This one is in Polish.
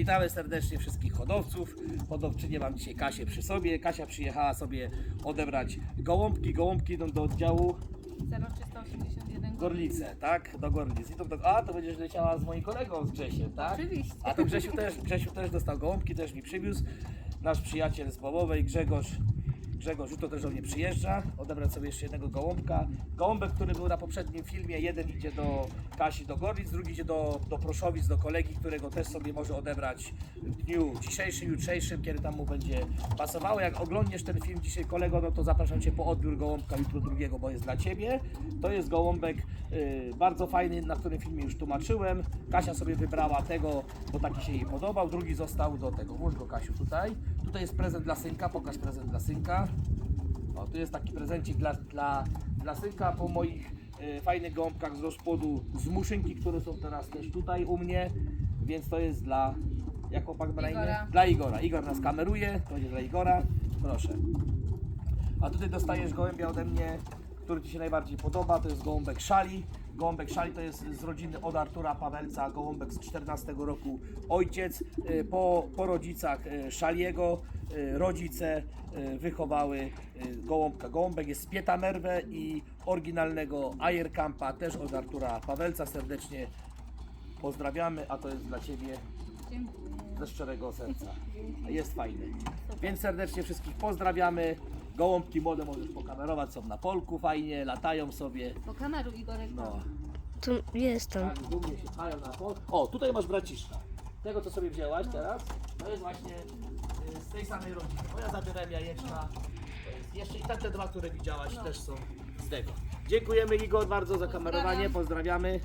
Witamy serdecznie wszystkich hodowców. Hodowczynię mam dzisiaj Kasię przy sobie. Kasia przyjechała sobie odebrać gołąbki. Gołąbki idą do oddziału 0381 Gorlice, tak? Do Gorlic. I to, a, to będziesz leciała z moim kolegą, z Grzesiem, tak? Oczywiście. A to Grzesiu też, Grzesiu też dostał gołąbki, też mi przywiózł. Nasz przyjaciel z Bobowej, Grzegorz. Grzegorz jutro też do mnie przyjeżdża, odebrać sobie jeszcze jednego gołąbka. Gołąbek, który był na poprzednim filmie, jeden idzie do Kasi, do Gorlic, drugi idzie do, do Proszowic, do kolegi, którego też sobie może odebrać w dniu dzisiejszym, jutrzejszym, kiedy tam mu będzie pasowało. Jak oglądniesz ten film dzisiaj kolego, no to zapraszam Cię po odbiór gołąbka jutro drugiego, bo jest dla Ciebie. To jest gołąbek y, bardzo fajny, na którym filmie już tłumaczyłem. Kasia sobie wybrała tego, bo taki się jej podobał, drugi został do tego. Włóż go Kasiu tutaj. Tutaj jest prezent dla synka, pokaż prezent dla synka. O, tu jest taki prezencik dla, dla, dla synka po moich y, fajnych gąbkach z rozpłodu z muszynki, które są teraz też tutaj u mnie, więc to jest dla, jak chłopak ma na imię? Igora. Dla Igora. Igor nas kameruje, to będzie dla Igora, proszę. A tutaj dostajesz gołębia ode mnie, który Ci się najbardziej podoba, to jest gołąbek szali. Gołąbek szali to jest z rodziny od Artura Pawelca, gołąbek z 14 roku ojciec. Y, Po, po rodzicach y, szaliego y, rodzice wychowały gołąbka. Gołąbek jest z Pietamerwe i oryginalnego Ajerkampa, też od Artura Pawelca. Serdecznie pozdrawiamy, a to jest dla Ciebie Dziękuję. Ze szczerego serca. Jest fajny. Więc serdecznie wszystkich pozdrawiamy. Gołąbki młode możesz pokamerować, są na polku fajnie, latają sobie. Po kameru Igorek. No, Tu jestem. tak dumnie się pchają na pol. O, tutaj masz braciszka. Tego, co sobie wzięłaś teraz, to jest właśnie y, z tej samej rodziny. Bo ja zabierałem jajeczka. To jest jeszcze i tamte dwa, które widziałaś, też są z tego. Dziękujemy Igor bardzo za kamerowanie, pozdrawiamy.